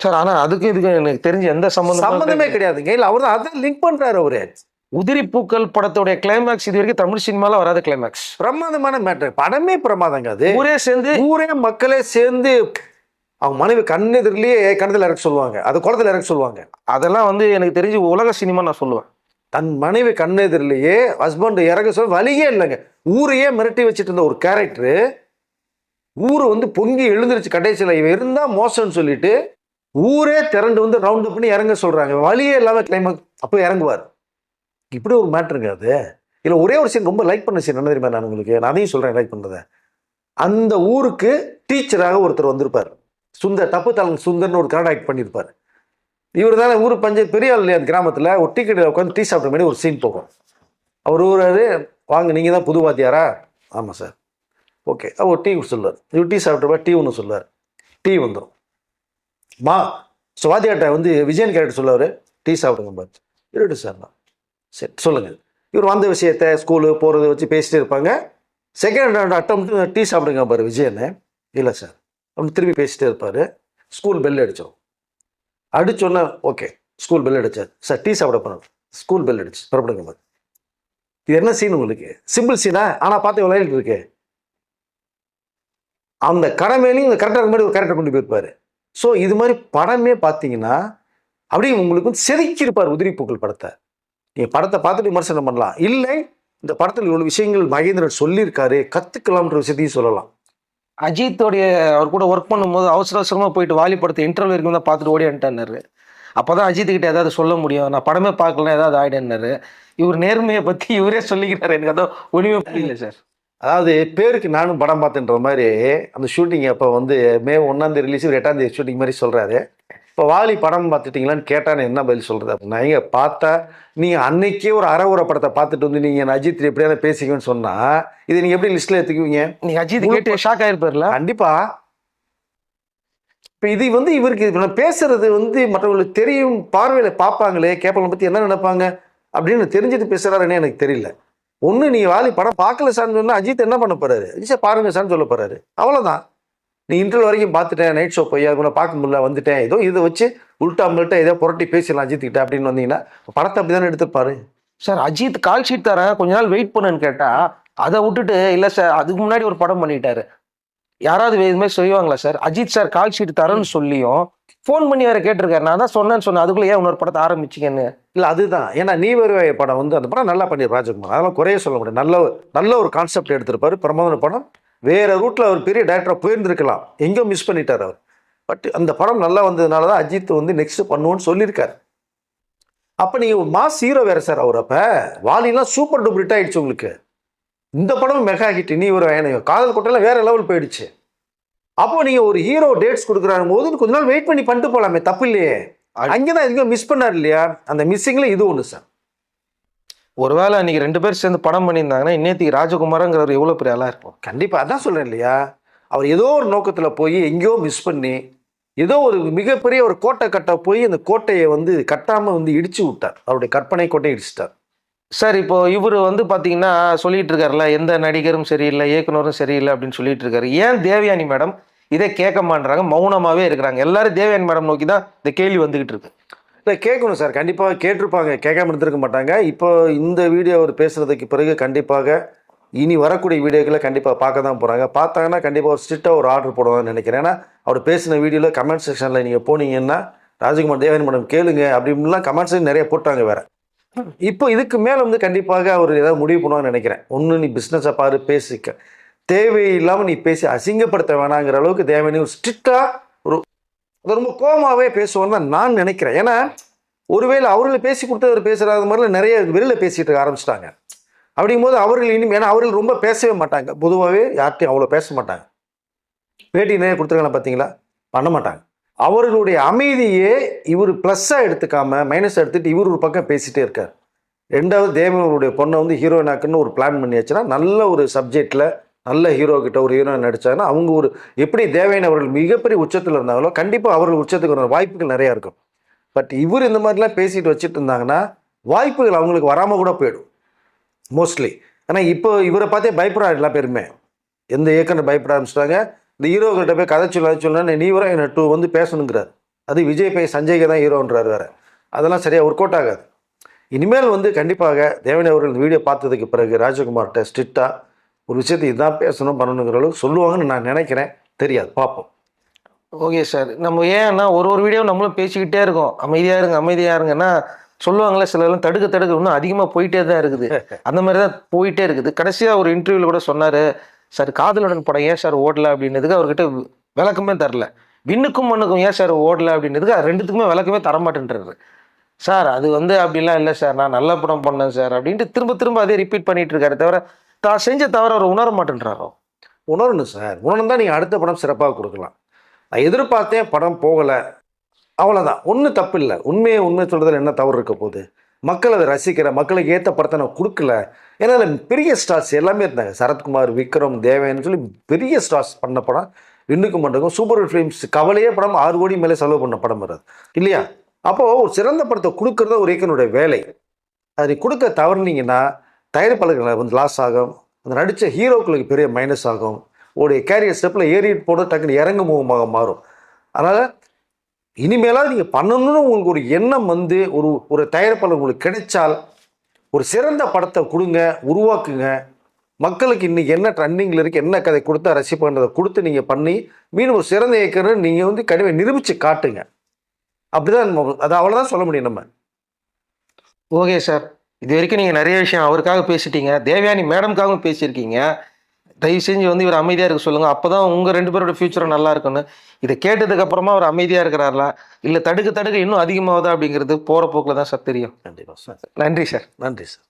சார் ஆனா அதுக்கு இதுக்கு எனக்கு தெரிஞ்ச எந்த சம்மந்தமே சம்பந்தமே கிடையாதுங்க. இல்லை அவர் தான் அதான் லிங்க் பண்ணுறாரு அவரு. உதிரி பூக்கள் படத்துடைய கிளைமேக்ஸ் இது வரைக்கும் தமிழ் சினிமால வராத கிளைமேக்ஸ் பிரமாதமான மேட்டர் படமே பிரமாதங்க அது. ஊரே சேர்ந்து ஊரே மக்களே சேர்ந்து அவங்க மனைவி கண்ணெதிரிலேயே கணத்தில் இறக்க சொல்லுவாங்க. அது குளத்துல இறக்க சொல்லுவாங்க. அதெல்லாம் வந்து எனக்கு தெரிஞ்சு உலக சினிமா நான் சொல்லுவேன். தன் மனைவி கண்ணெதிரிலேயே ஹஸ்பண்ட் இறக்க சொல்ல வழியே இல்லைங்க. ஊரையே மிரட்டி வச்சுட்டு இருந்த ஒரு கேரக்டரு ஊர் வந்து பொங்கி எழுந்துருச்சு கடைசியில் இவன் இருந்தால் மோசம்னு சொல்லிட்டு ஊரே திரண்டு வந்து ரவுண்டு பண்ணி இறங்க சொல்கிறாங்க வழியே இல்லாமல் கிளைமேக் அப்போ இறங்குவார். இப்படி ஒரு மேட்ருங்க அது. இல்லை ஒரே ஒரு சீன் ரொம்ப லைக் பண்ண சீன் என்ன தெரியுமா நான் உங்களுக்கு? நான் அதையும் சொல்கிறேன் லைக் பண்ணுறதை அந்த ஊருக்கு டீச்சராக ஒருத்தர் வந்திருப்பார். சுந்தர் தப்பு தலன் சுந்தர்னு ஒரு கரண்ட் ஆக்ட் பண்ணியிருப்பார் இவர் தானே ஊர் பஞ்சாயத்து பெரிய ஆள் இல்லையா அந்த கிராமத்தில்? ஒரு டீ கடையில் உட்காந்து டீ சாப்பிட்ற மாதிரி ஒரு சீன் போகும். அவர் ஊராரு வாங்க நீங்கள் தான் புது வாத்தியாரா? ஆமாம் சார் ஓகே அவர் டீ சொல்லுவார். இவர் டீ சாப்பிட்றப்ப டீ ஒன்று சொல்லுவார். டீ வந்துடும் மா ஸோ வந்து விஜயன் கேரக்டர் சொல்லுவார். டீ சாப்பிடுங்க பார் இருட்டு சார் தான் சரி சொல்லுங்கள் இவர் வந்த விஷயத்த ஸ்கூலு போகிறத வச்சு பேசிகிட்டே இருப்பாங்க. செகண்ட் அட்டம் டீ சாப்பிடுங்க பாரு விஜயன்னு இல்லை சார் அப்படின்னு திரும்பி பேசிட்டே இருப்பார். ஸ்கூல் பெல் அடித்தோம் அடிச்சோன்னா ஓகே ஸ்கூல் பெல் அடிச்சார் சார் டீ சாப்பிட போனோம் ஸ்கூல் பெல் அடிச்சு புறப்படுங்க இது என்ன சீன் உங்களுக்கு? சிம்பிள் சீனா ஆனால் பார்த்து விளையாடிட்டு இருக்கு? அந்த கடமையிலையும் இந்த கரெக்டாக மாதிரி ஒரு கரெக்டாக கொண்டு போயிருப்பாரு ஸோ இது மாதிரி படமே பார்த்தீங்கன்னா அப்படியே உங்களுக்கு வந்து செதுக்கியிருப்பார் உதிரி பூக்கள் படத்தை. நீங்கள் படத்தை பார்த்துட்டு விமர்சனம் பண்ணலாம். இல்லை இந்த படத்தில் இவ்வளோ விஷயங்கள் மகேந்திரன் சொல்லியிருக்காரு கற்றுக்கலாம்ன்ற விஷயத்தையும் சொல்லலாம். அஜித்தோடைய அவர் கூட ஒர்க் பண்ணும்போது அவசர அவசரமாக போயிட்டு வாலி படத்தை இன்டர்வியூ இருக்கும் தான் பார்த்துட்டு ஓடியான்ட்டாரு அப்போ தான் அஜித்துக்கிட்ட ஏதாவது சொல்ல முடியும். நான் படமே பார்க்கலாம் ஏதாவது ஆயிடுன்னாரு இவர் நேர்மையை பற்றி இவரே சொல்லிக்கிறார். எனக்கு அதான் ஒண்ணுமே புரியல சார். அதாவது பேருக்கு நானும் படம் பார்த்தேன்ற மாதிரி அந்த ஷூட்டிங் அப்போ வந்து மே ஒன்றாந்தேதி ரிலீஸ் ஒரு எட்டாந்தேதி ஷூட்டிங் மாதிரி சொல்கிறாரு இப்போ வாலி படம் பார்த்துட்டீங்களான்னு கேட்டால் நான் என்ன பதில் சொல்கிறது அப்படின்னா எங்க பார்த்தா நீங்கள் அன்னைக்கே ஒரு உரை படத்தை பார்த்துட்டு வந்து நீங்கள் அஜித் எப்படியாவது பேசிக்கன்னு சொன்னால் இதை நீங்கள் எப்படி லிஸ்ட்டில் எடுத்துக்குவீங்க? நீங்க அஜித் கேட்டு ஷாக் ஆயிருப்பார்ல. கண்டிப்பா. இப்போ இது வந்து இவருக்கு இப்ப நான் பேசுறது வந்து மற்றவங்களுக்கு தெரியும் பார்வையில் பார்ப்பாங்களே கேப்பலை பற்றி என்ன நினைப்பாங்க? அப்படின்னு தெரிஞ்சுட்டு பேசுறாருன்னு எனக்கு தெரியல. ஒன்று நீ வாலி படம் பார்க்கல சார்னு சொன்னா அஜித் என்ன பண்ண போறாரு? அஜித் பாருங்க சார்னு சொல்ல போறாரு. அவ்வளோதான் நீ இன்டர்வல் வரைக்கும் பார்த்துட்டேன் நைட் ஷோ போய் அது பார்க்க முடியல வந்துட்டேன். ஏதோ இதை வச்சு உள்டா முல்ட்டா ஏதோ புரட்டி பேசலாம் அஜித் கிட்ட அப்படின்னு வந்தீங்கன்னா படத்தை அப்படி தானே எடுத்துப்பாரு சார் அஜித் கால் ஷீட் தரேன் கொஞ்ச நாள் வெயிட் பண்ணுன்னு கேட்டா அதை விட்டுட்டு இல்ல சார் அதுக்கு முன்னாடி ஒரு படம் பண்ணிட்டாரு. யாராவது இது மாதிரி செய்வாங்களா sir? Ajith sir call sheet தரேன்னு சொல்லியும் ஃபோன் பண்ணி வேற கேட்டிருக்காரு. நான் தான் சொன்னேன்னு சொன்னேன் அதுக்குள்ள ஏன் இன்னொரு படத்தை ஆரம்பிச்சிங்கன்னு? இல்லை அதுதான். ஏன்னா நீ வருவாய படம் வந்து அந்த படம் நல்லா பண்ணி ராஜகுமார். அதெல்லாம் குறைய சொல்ல முடியாது. நல்ல நல்ல ஒரு கான்செப்ட் எடுத்திருப்பாரு. பிரமாதன படம் வேற ரூட்ல அவர் பெரிய டேரக்டராக போயிருந்திருக்கலாம். எங்கேயோ மிஸ் பண்ணிட்டார் அவர். பட் அந்த படம் நல்லா வந்ததுனால தான் அஜித் வந்து நெக்ஸ்ட் பண்ணுவோன்னு சொல்லியிருக்காரு. அப்போ நீங்கள் மாஸ் ஹீரோ வேற சார் அவர் அப்போ. வாலிலாம் சூப்பர் டூப்பர் ஹிட் ஆயிடுச்சு உங்களுக்கு. இந்த படம் மெகா ஹிட் நீ ஒரு எனக்கு காதல் கொட்டையெல்லாம் வேற லெவல் போயிடுச்சு. அப்போ நீங்கள் ஒரு ஹீரோ டேட்ஸ் கொடுக்குறாங்க போது கொஞ்ச நாள் வெயிட் பண்ணி பண்ணிட்டு போகலாமே தப்பு இல்லையே. அங்கே தான் எதுவும் மிஸ் பண்ணார் இல்லையா? அந்த மிஸ்ஸிங்கில் இது ஒன்று சார் ஒருவேளை அன்னைக்கு ரெண்டு பேர் சேர்ந்து படம் பண்ணியிருந்தாங்கன்னா இன்னேத்திக்கு ராஜகுமாரங்கிறவர் எவ்வளவு பெரிய ஆளா இருக்கும் கண்டிப்பாக அதான் சொல்கிறேன் இல்லையா? அவர் ஏதோ ஒரு நோக்கத்தில் போய் எங்கேயோ மிஸ் பண்ணி ஏதோ ஒரு மிகப்பெரிய ஒரு கோட்டை கட்ட போய் அந்த கோட்டையை வந்து கட்டாமல் வந்து இடிச்சு விட்டார். அவருடைய கற்பனை கோட்டையை இடிச்சிட்டார். சார் இப்போ இவர் வந்து பாத்தீங்கன்னா சொல்லிட்டு இருக்காருல்ல எந்த நடிகரும் சரியில்லை இயக்குனரும் சரியில்லை அப்படின்னு சொல்லிட்டு இருக்காரு. ஏன் தேவயானி மேடம் இதை கேட்க மாட்றாங்க? மௌனமாவே இருக்கிறாங்க. எல்லாரும் தேவயானி மேடம் நோக்கி தான் இந்த கேள்வி வந்துகிட்டு இருக்கு. இல்லை கேட்கணும் சார். கண்டிப்பாக கேட்டிருப்பாங்க. கேட்காம இருந்திருக்க மாட்டாங்க. இப்போ இந்த வீடியோ அவர் பேசுகிறதுக்கு பிறகு கண்டிப்பாக இனி வரக்கூடிய வீடியோக்களை கண்டிப்பாக பார்க்க தான் போகிறாங்க பார்த்தாங்கன்னா கண்டிப்பாக ஒரு ஸ்ட்ரிக்டாக ஒரு ஆர்டர் போடுவாங்கன்னு நினைக்கிறேன். ஏன்னா அவர் பேசின வீடியோவில் கமெண்ட் செக்ஷனில் நீங்கள் போனீங்கன்னா ராஜகுமார் தேவன் மேடம் கேளுங்க அப்படின்லாம் கமெண்ட்ஸ் நிறைய போட்டாங்க வேறு. இப்போ இதுக்கு மேலே வந்து கண்டிப்பாக அவர் ஏதாவது முடிவு பண்ணுவாங்கன்னு நினைக்கிறேன். ஒன்று நீ பிஸ்னஸை பாரு பேசிக்க. தேவையில்லாமல் நீ பேசி அசிங்கப்படுத்த வேணாங்கிற அளவுக்கு தேவையான ஒரு ஸ்ட்ரிக்டாக அது ரொம்ப கோமாவே பேசுவோன்னு தான் நான் நினைக்கிறேன். ஏன்னா ஒருவேளை அவர்கள் பேசி கொடுத்தவர் பேசுகிறாத மாதிரிலாம் நிறைய வெளியில் பேசிகிட்டு இருக்க ஆரம்பிச்சிட்டாங்க. அப்படிங்கும்போது அவர்கள் இனிமே ஏன்னா அவர்கள் ரொம்ப பேசவே மாட்டாங்க. பொதுவாகவே யார்கிட்டையும் அவ்வளோ பேச மாட்டாங்க. பேட்டி நிறைய கொடுத்துருக்காங்க பார்த்தீங்களா? பண்ண மாட்டாங்க. அவர்களுடைய அமைதியே இவர் ப்ளஸ்ஸாக எடுத்துக்காம மைனஸாக எடுத்துகிட்டு இவர் ஒரு பக்கம் பேசிகிட்டே இருக்கார். ரெண்டாவது தேவனவருடைய பொண்ணை வந்து ஹீரோயினாக்குன்னு ஒரு பிளான் பண்ணியாச்சுன்னா நல்ல ஒரு சப்ஜெக்டில் நல்ல ஹீரோ கிட்ட ஒரு ஹீரோயின் நடித்தாங்கன்னா அவங்க ஒரு எப்படி தேவையான அவர்கள் மிகப்பெரிய உச்சத்தில் இருந்தாங்களோ கண்டிப்பாக அவர்கள் உச்சத்துக்கு வர வாய்ப்புகள் நிறையா இருக்கும். பட் இவர் இந்த மாதிரிலாம் பேசிட்டு வச்சுட்டு இருந்தாங்கன்னா வாய்ப்புகள் அவங்களுக்கு வராமல் கூட போயிடும். மோஸ்ட்லி ஆனால் இப்போ இவரை பார்த்தே பயப்படாது எல்லா பேருமே. எந்த இயக்குனர் பயப்பட ஆரம்பிச்சிட்டாங்க? இந்த ஹீரோக்கிட்ட போய் கதை சொல்ல சொல்லணும் நீ வர என்ன டூ வந்து பேசணுங்கிறார். அது விஜய் பை சஞ்சய்க்கு தான் ஹீரோன்றார் வேறு. அதெல்லாம் சரியாக ஒர்க் அவுட் ஆகாது. இனிமேல் வந்து கண்டிப்பாக தேவனி அவர்கள் வீடியோ பார்த்ததுக்கு பிறகு ராஜகுமார்கிட்ட ஸ்ட்ரிக்டாக ஒரு விஷயத்தை இதுதான் பேசணும் பண்ணணுங்கிற அளவுக்கு சொல்லுவாங்கன்னு நான் நினைக்கிறேன். தெரியாது. பார்ப்போம். Okay sir. நம்ம ஏன்னா ஒரு ஒரு வீடியோ நம்மளும் பேசிக்கிட்டே இருக்கோம். அமைதியாக இருங்க அமைதியாக இருங்கன்னா சொல்லுவாங்களே சிலர்லாம் தடுக்க தடுக்க இன்னும் அதிகமாக போயிட்டே தான் இருக்குது. [LAUGHS] அந்த மாதிரி தான் போயிட்டே இருக்குது. கடைசியாக ஒரு இன்டர்வியூவில் கூட சொன்னார் சார் காதலுடன் படம் ஏன் சார் ஓடல? அப்படின்னதுக்கு அவர்கிட்ட விளக்கமே தரல. விண்ணுக்கும் மண்ணுக்கும் ஏன் சார் ஓடல அப்படின்னதுக்கு அது ரெண்டுத்துக்குமே விளக்கமே தர மாட்டேன்றாரு சார் அது வந்து அப்படிலாம் இல்லை சார். நான் நல்ல படம் பண்ணேன் சார். அப்படின்ட்டு திரும்ப திரும்ப அதே ரிப்பீட் பண்ணிட்டு இருக்காரு தவிர தான் செஞ்ச தவிர அவர் உணர மாட்டேன்றாரோ? உணரணும் சார். உணர்ந்தால் நீங்கள் அடுத்த படம் சிறப்பாக கொடுக்கலாம். நான் எதிர்பார்த்தேன் படம் போகலை. அவ்வளோதான் ஒன்றும் தப்பு இல்லை. உண்மையை உண்மை சொல்கிறதுல என்ன தவறு இருக்க போகுது? மக்கள் அதை ரசிக்கிற மக்களுக்கு ஏற்ற படத்தை நான் கொடுக்கல. ஏன்னா அதில் பெரிய ஸ்டார்ஸ் எல்லாமே இருந்தாங்க. சரத்குமார் விக்ரம் தேவன்னு சொல்லி பெரிய ஸ்டார்ஸ் பண்ண படம் இன்னுக்கும் பண்ணுறோம் சூப்பர் ஹிட் ஃபிலிம்ஸ் கவலையே படம் ஆறு கோடி மேலே செலவு பண்ண படம் வராது இல்லையா? அப்போது ஒரு சிறந்த படத்தை கொடுக்கறத ஒரு இயக்கனுடைய வேலை. அதை கொடுக்க தவறுனீங்கன்னா தயாரிப்பாளர்கள் வந்து லாஸ் ஆகும். அந்த நடித்த ஹீரோக்களுக்கு பெரிய மைனஸ் ஆகும். உடைய கேரியர் ஸ்டெப்பில் ஏறிட்டு போட டக்குன்னு இறங்கு முகமாக மாறும். அதனால் இனிமேலாக நீங்கள் பண்ணணும்னு உங்களுக்கு ஒரு எண்ணம் வந்து ஒரு ஒரு தயாரிப்பாளர் உங்களுக்கு கிடைச்சால் ஒரு சிறந்த படத்தை கொடுங்க உருவாக்குங்க. மக்களுக்கு இன்றைக்கி என்ன ட்ரெண்டிங்கில் இருக்குது என்ன கதை கொடுத்தா ரசிப்பான்றதை கொடுத்து நீங்கள் பண்ணி மீண்டும் ஒரு சிறந்த இயக்கர்னு நீங்கள் வந்து கடுமையை நிரூபித்து காட்டுங்க. அப்படி தான் அது அவ்வளோதான் சொல்ல முடியும் நம்ம. Okay sir. இது வரைக்கும் நீங்கள் நிறைய விஷயம் அவருக்காக பேசிட்டீங்க தேவயானி மேடம்காகவும் பேசியிருக்கீங்க. தயவு செஞ்சு வந்து இவர் அமைதியாக இருக்க சொல்லுங்கள் அப்போ தான் உங்கள் ரெண்டு பேரோட ஃபியூச்சரும் நல்லா இருக்கும்னு. இதை கேட்டதுக்கு அப்புறமா அவர் அமைதியாக இருக்கிறாரா? இல்லை தடுக்க தடுக்க இன்னும் அதிகமாகுதா அப்படிங்கிறது போகிற போக்கில் தான் சார் தெரியும். கண்டிப்பாக சார். நன்றி சார். நன்றி சார்.